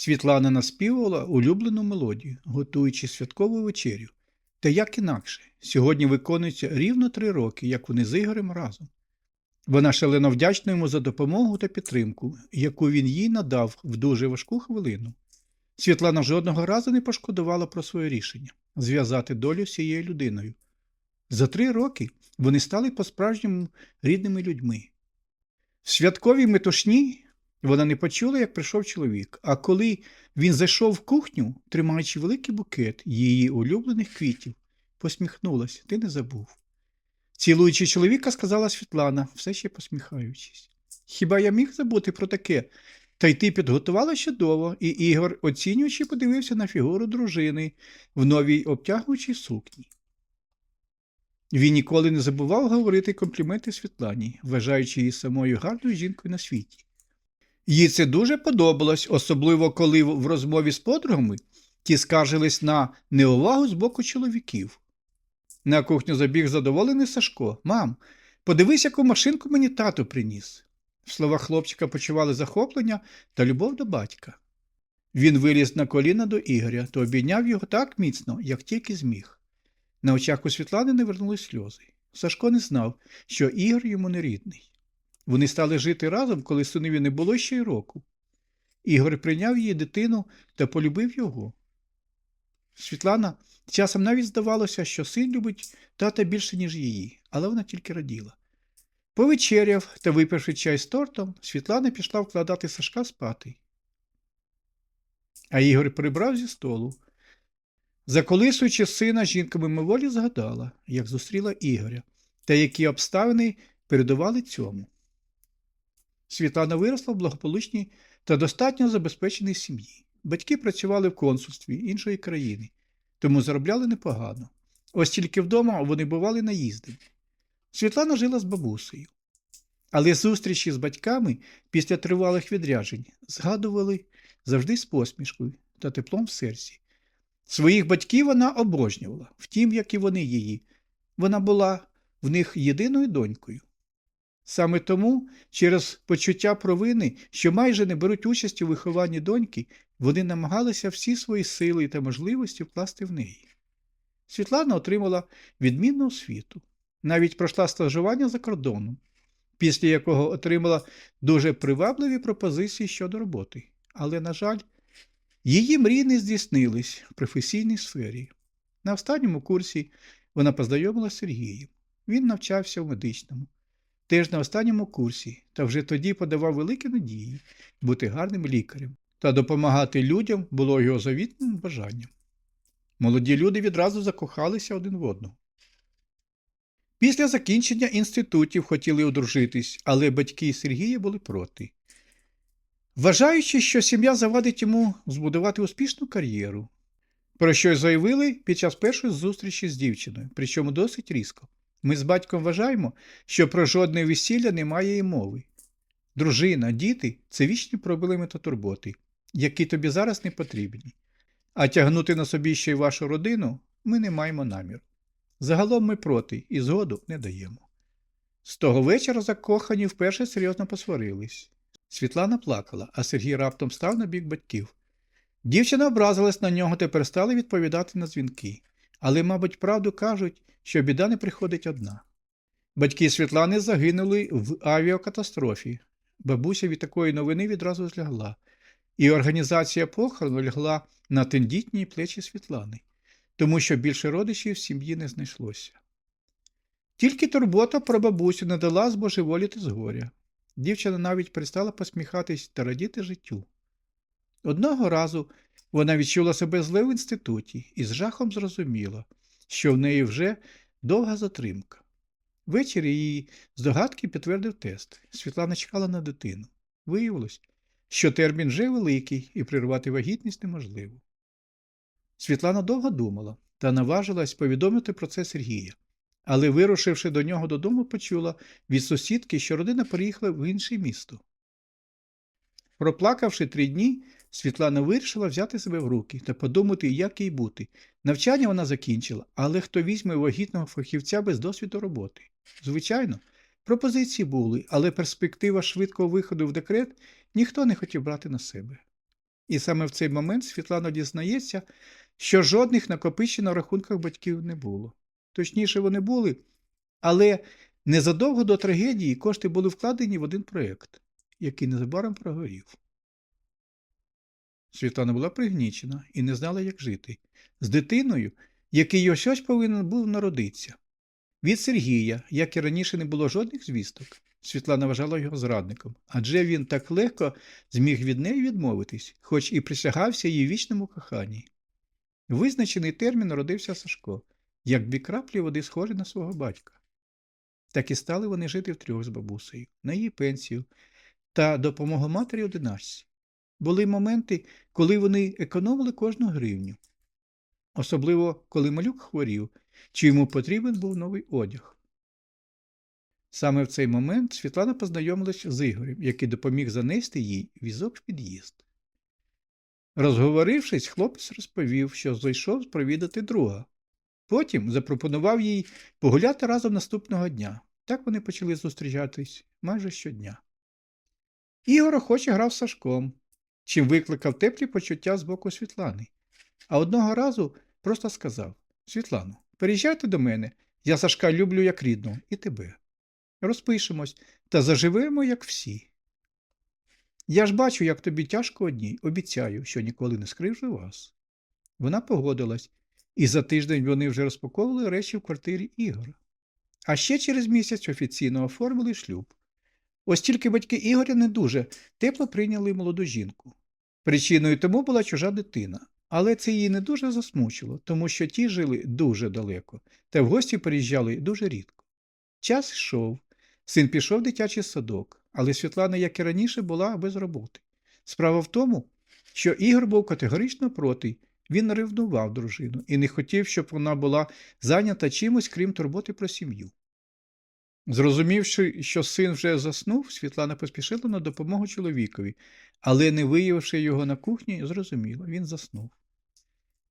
Світлана наспівувала улюблену мелодію, готуючи святкову вечерю. Та як інакше, сьогодні виконується рівно три роки, як вони з Ігорем разом. Вона шалено вдячна йому за допомогу та підтримку, яку він їй надав в дуже важку хвилину. Світлана жодного разу не пошкодувала про своє рішення зв'язати долю з цією людиною. За три роки вони стали по-справжньому рідними людьми. В святковій метушні вона не почула, як прийшов чоловік, а коли він зайшов в кухню, тримаючи великий букет її улюблених квітів, посміхнулась, ти не забув. Цілуючи чоловіка, сказала Світлана, все ще посміхаючись. Хіба я міг забути про таке? Та й ти підготувала чудово, і Ігор, оцінюючи, подивився на фігуру дружини в новій обтягуючій сукні. Він ніколи не забував говорити компліменти Світлані, вважаючи її самою гарною жінкою на світі. Їй це дуже подобалось, особливо коли в розмові з подругами ті скаржились на неувагу з боку чоловіків. На кухню забіг задоволений Сашко. Мам, подивись, яку машинку мені тато приніс. В словах хлопчика почували захоплення та любов до батька. Він виліз на коліна до Ігоря та обійняв його так міцно, як тільки зміг. На очах у Світлани не вернулись сльози. Сашко не знав, що Ігор йому не рідний. Вони стали жити разом, коли синові не було ще й року. Ігор прийняв її дитину та полюбив його. Світлана часом навіть здавалося, що син любить тата більше, ніж її, але вона тільки раділа. Повечеряв та випивши чай з тортом, Світлана пішла вкладати Сашка спати. А Ігор прибрав зі столу. Заколисуючи сина, жінка мимоволі згадала, як зустріла Ігоря, та які обставини передували цьому. Світлана виросла в благополучній та достатньо забезпеченій сім'ї. Батьки працювали в консульстві іншої країни, тому заробляли непогано. Ось тільки вдома вони бували наїздами. Світлана жила з бабусею. Але зустрічі з батьками після тривалих відряджень згадували завжди з посмішкою та теплом в серці. Своїх батьків вона обожнювала, втім, як і вони її. Вона була в них єдиною донькою. Саме тому, через почуття провини, що майже не беруть участь у вихованні доньки, вони намагалися всі свої сили та можливості вкласти в неї. Світлана отримала відмінну освіту, навіть пройшла стажування за кордоном, після якого отримала дуже привабливі пропозиції щодо роботи. Але, на жаль, її мрії не здійснились в професійній сфері. На останньому курсі вона познайомилася з Сергієм. Він навчався в медичному, теж на останньому курсі, та вже тоді подавав великі надії бути гарним лікарем та допомагати людям було його завітним бажанням. Молоді люди відразу закохалися один в одного. Після закінчення інститутів хотіли одружитись, але батьки Сергія були проти. Вважаючи, що сім'я завадить йому збудувати успішну кар'єру, про що й заявили під час першої зустрічі з дівчиною, причому досить різко. Ми з батьком вважаємо, що про жодне весілля немає і мови. Дружина, діти це вічні проблеми та турботи, які тобі зараз не потрібні. А тягнути на собі ще й вашу родину ми не маємо наміру. Загалом ми проти і згоду не даємо. З того вечора закохані вперше серйозно посварились. Світлана плакала, а Сергій раптом став на бік батьків. Дівчина образилась на нього та перестала відповідати на дзвінки. Але, мабуть, правду кажуть, що біда не приходить одна. Батьки Світлани загинули в авіакатастрофі. Бабуся від такої новини відразу злягла, і організація похорону лягла на тендітні плечі Світлани, тому що більше родичів в сім'ї не знайшлося. Тільки турбота про бабусю не дала збожеволіти з горя. Дівчина навіть перестала посміхатись та радіти життю. Одного разу вона відчула себе зле в інституті і з жахом зрозуміла, що в неї вже довга затримка. Ввечері її здогадки підтвердив тест. Світлана чекала на дитину. Виявилось, що термін вже великий і прервати вагітність неможливо. Світлана довго думала та наважилась повідомити про це Сергія, але, вирушивши до нього додому, почула від сусідки, що родина переїхала в інше місто. Проплакавши три дні, Світлана вирішила взяти себе в руки та подумати, як їй бути. Навчання вона закінчила, але хто візьме вагітного фахівця без досвіду роботи? Звичайно, пропозиції були, але перспектива швидкого виходу в декрет ніхто не хотів брати на себе. І саме в цей момент Світлана дізнається, що жодних накопичень на рахунках батьків не було. Точніше, вони були, але незадовго до трагедії кошти були вкладені в один проєкт, який незабаром прогорів. Світлана була пригнічена і не знала, як жити. З дитиною, який ось ось повинен був народитися. Від Сергія, як і раніше, не було жодних звісток. Світлана вважала його зрадником, адже він так легко зміг від неї відмовитись, хоч і присягався її вічному коханні. Визначений термін народився Сашко, як дві краплі води схожі на свого батька. Так і стали вони жити втрьох з бабусею, на її пенсію та допомогу матері одинадцять. Були моменти, коли вони економили кожну гривню. Особливо, коли малюк хворів, чи йому потрібен був новий одяг. Саме в цей момент Світлана познайомилась з Ігорем, який допоміг занести їй візок в під'їзд. Розговорившись, хлопець розповів, що зайшов провідати друга. Потім запропонував їй погуляти разом наступного дня. Так вони почали зустрічатись майже щодня. Ігор охоче грав з Сашком, чим викликав теплі почуття з боку Світлани. А одного разу просто сказав: Світлано, переїжджайте до мене, я Сашка люблю як рідного, і тебе. Розпишемось та заживемо, як всі. Я ж бачу, як тобі тяжко одній, обіцяю, що ніколи не скривжу вас. Вона погодилась, і за тиждень вони вже розпаковували речі в квартирі Ігора. А ще через місяць офіційно оформили шлюб. Ось тільки батьки Ігоря не дуже тепло прийняли молоду жінку. Причиною тому була чужа дитина, але це її не дуже засмучило, тому що ті жили дуже далеко, та в гості приїжджали дуже рідко. Час йшов. Син пішов в дитячий садок, але Світлана, як і раніше, була без роботи. Справа в тому, що Ігор був категорично проти, він ревнував дружину і не хотів, щоб вона була зайнята чимось, крім турботи про сім'ю. Зрозумівши, що син вже заснув, Світлана поспішила на допомогу чоловікові, але, не виявивши його на кухні, зрозуміла, він заснув.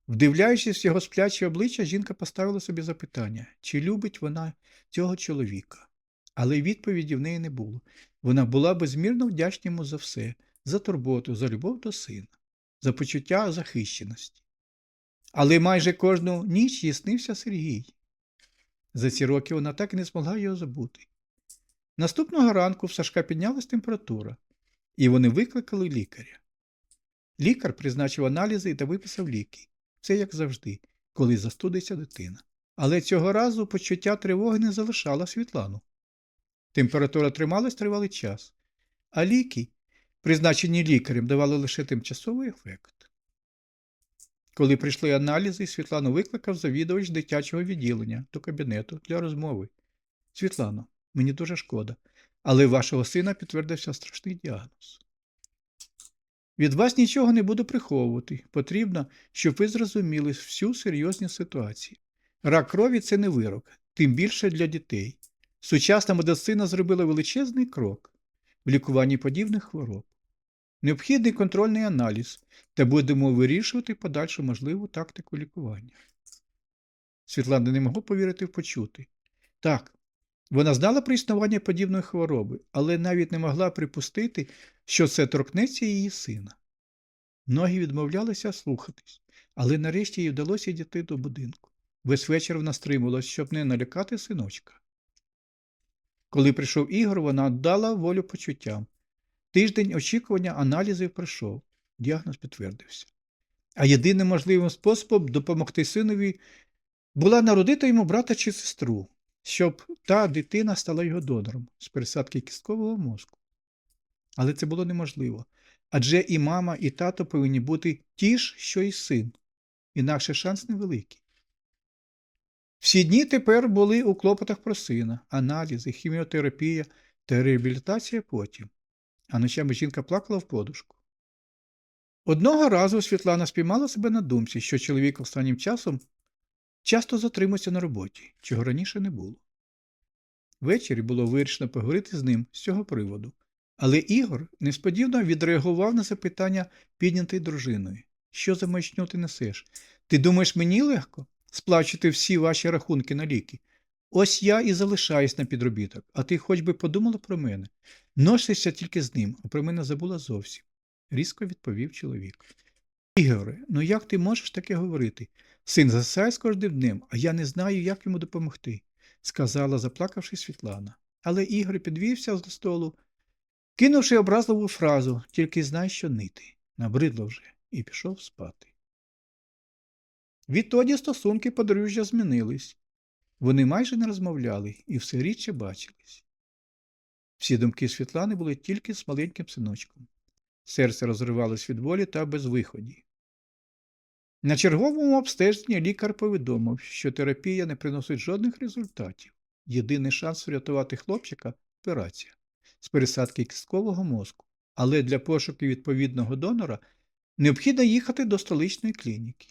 Вдивляючись в його спляче обличчя, жінка поставила собі запитання, чи любить вона цього чоловіка. Але відповіді в неї не було. Вона була безмірно вдячна за все, за турботу, за любов до сина, за почуття захищеності. Але майже кожну ніч їй Сергій. За ці роки вона так і не змогла його забути. Наступного ранку в Сашка піднялась температура, і вони викликали лікаря. Лікар призначив аналізи та виписав ліки. Це як завжди, коли застудиться дитина. Але цього разу почуття тривоги не залишало Світлану. Температура трималась тривалий час, а ліки, призначені лікарем, давали лише тимчасовий ефект. Коли прийшли аналізи, Світлану викликав завідувач дитячого відділення до кабінету для розмови. Світлано, мені дуже шкода, але вашого сина підтвердився страшний діагноз. Від вас нічого не буду приховувати. Потрібно, щоб ви зрозуміли всю серйозність ситуації. Рак крові це не вирок, тим більше для дітей. Сучасна медицина зробила величезний крок в лікуванні подібних хвороб. Необхідний контрольний аналіз, та будемо вирішувати подальшу можливу тактику лікування. Світлана не могла повірити в почути. Так, вона знала про існування подібної хвороби, але навіть не могла припустити, що це торкнеться її сина. Ноги відмовлялися слухатись, але нарешті їй вдалося дійти до будинку. Весь вечір вона стримувалась, щоб не налякати синочка. Коли прийшов Ігор, вона дала волю почуттям. Тиждень очікування аналізів пройшов, діагноз підтвердився. А єдиним можливим способом допомогти синові була народити йому брата чи сестру, щоб та дитина стала його донором з пересадки кісткового мозку. Але це було неможливо. Адже і мама, і тато повинні бути ті ж, що і син, інакше шанс невеликий. Всі дні тепер були у клопотах про сина, аналізи, хіміотерапія та реабілітація потім. А ночами жінка плакала в подушку. Одного разу Світлана спіймала себе на думці, що чоловік останнім часом часто затримується на роботі, чого раніше не було. Ввечері було вирішено поговорити з ним з цього приводу, але Ігор несподівано відреагував на запитання піднятої дружиною. Що за маячню ти несеш? Ти думаєш, мені легко? сплачувати всі ваші рахунки на ліки. Ось я і залишаюсь на підробіток, а ти хоч би подумала про мене. Носишся тільки з ним, а про мене забула зовсім. різко відповів чоловік. Ігоре, ну як ти можеш таке говорити? Син засає з кожним днем, а я не знаю, як йому допомогти, сказала, заплакавши Світлана. Але Ігор підвівся з столу, кинувши образливу фразу, тільки знай, що нити. Набридло вже, і пішов спати. Відтоді стосунки подружжя змінились. Вони майже не розмовляли і все рідше бачились. Всі думки Світлани були тільки з маленьким синочком. Серце розривалось від болі та безвиході. На черговому обстеженні лікар повідомив, що терапія не приносить жодних результатів. Єдиний шанс врятувати хлопчика операція з пересадки кісткового мозку. Але для пошуку відповідного донора необхідно їхати до столичної клініки.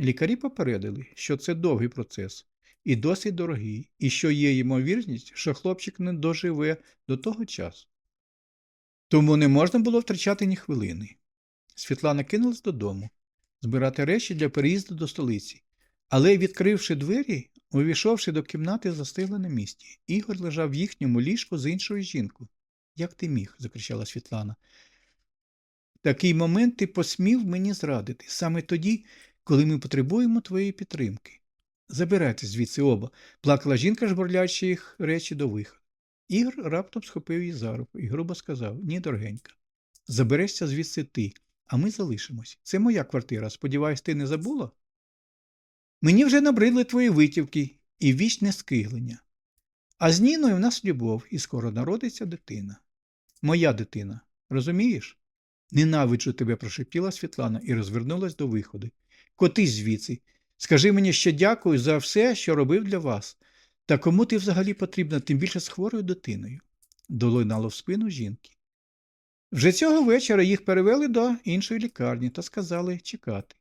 Лікарі попередили, що це довгий процес і досить дорогий, і що є ймовірність, що хлопчик не доживе до того часу. Тому не можна було втрачати ні хвилини. Світлана кинулась додому збирати речі для переїзду до столиці, але, відкривши двері, увійшовши до кімнати, застигла на місці. Ігор лежав в їхньому ліжку з іншою жінкою. Як ти міг? закричала Світлана. Такий момент ти посмів мені зрадити, саме тоді, коли ми потребуємо твоєї підтримки. Забирайте звідси оба, плакала жінка, жбурлячи їх речі до виходу. Ігор раптом схопив її за руку і грубо сказав Ні, дорогенька, заберешся звідси ти, а ми залишимось. Це моя квартира. Сподіваюсь, ти не забула? Мені вже набридли твої витівки і вічне скиглення. А з Ніною в нас любов, і скоро народиться дитина. Моя дитина, розумієш? Ненавиджу тебе, прошепіла Світлана і розвернулась до виходу. Котись звідси. Скажи мені ще дякую за все, що робив для вас. Та кому ти взагалі потрібна, тим більше з хворою дитиною? долинало в спину жінки. Вже цього вечора їх перевели до іншої лікарні та сказали чекати.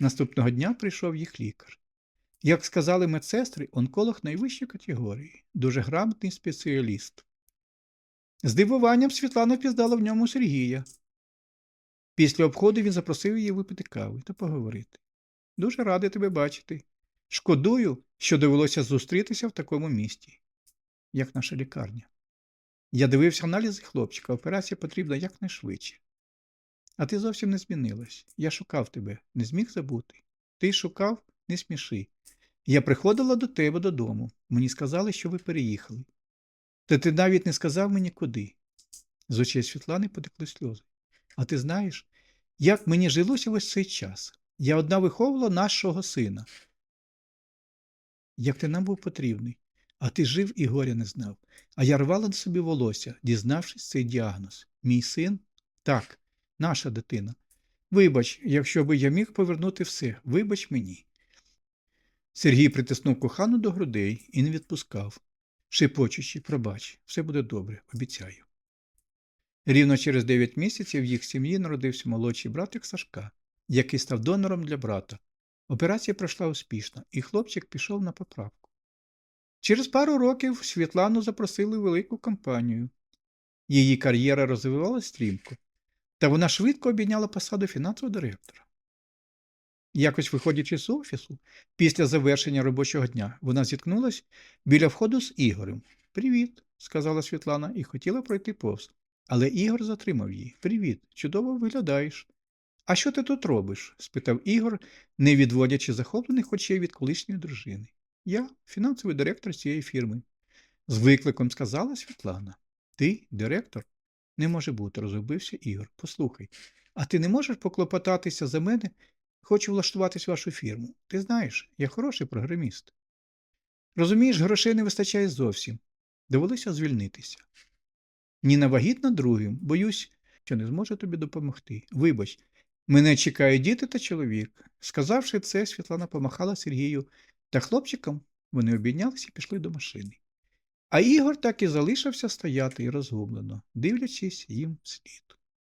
Наступного дня прийшов їх лікар. Як сказали медсестри, онколог найвищої категорії, дуже грамотний спеціаліст. З дивуванням Світлана впізнала в ньому Сергія. Після обходу він запросив її випити кави та поговорити. Дуже радий тебе бачити. Шкодую, що довелося зустрітися в такому місті, як наша лікарня. Я дивився аналізи хлопчика, операція потрібна якнайшвидше. А ти зовсім не змінилась. Я шукав тебе, не зміг забути. Ти шукав, не сміши. Я приходила до тебе додому. Мені сказали, що ви переїхали. Та ти навіть не сказав мені куди. З очей Світлани потекли сльози. А ти знаєш, як мені жилося весь цей час? Я одна виховувала нашого сина. Як ти нам був потрібний, а ти жив і горя не знав. А я рвала на собі волосся, дізнавшись цей діагноз. Мій син? Так, наша дитина. Вибач, якщо би я міг повернути все, вибач мені. Сергій притиснув кохану до грудей і не відпускав, шепочучи, пробач, все буде добре, обіцяю. Рівно через дев'ять місяців в їх сім'ї народився молодший братик Сашка, який став донором для брата. Операція пройшла успішно, і хлопчик пішов на поправку. Через пару років Світлану запросили в велику компанію. Її кар'єра розвивалась стрімко, та вона швидко обійняла посаду фінансового директора. Якось виходячи з офісу, після завершення робочого дня, вона зіткнулась біля входу з Ігорем. Привіт, сказала Світлана і хотіла пройти повз. Але Ігор затримав її. Привіт, чудово виглядаєш. А що ти тут робиш? спитав Ігор, не відводячи захоплених очей від колишньої дружини. Я фінансовий директор цієї фірми. З викликом сказала Світлана. Ти директор? Не може бути, розгубився Ігор. Послухай, а ти не можеш поклопотатися за мене? Хочу влаштуватись в вашу фірму. Ти знаєш, я хороший програміст. Розумієш, грошей не вистачає зовсім. Довелося звільнитися. Ніна вагітна другим, боюсь, що не зможу тобі допомогти. Вибач, мене чекають діти та чоловік. Сказавши це, Світлана помахала Сергію та хлопчикам вони обійнялися і пішли до машини. А Ігор так і залишився стояти і розгублено, дивлячись їм вслід.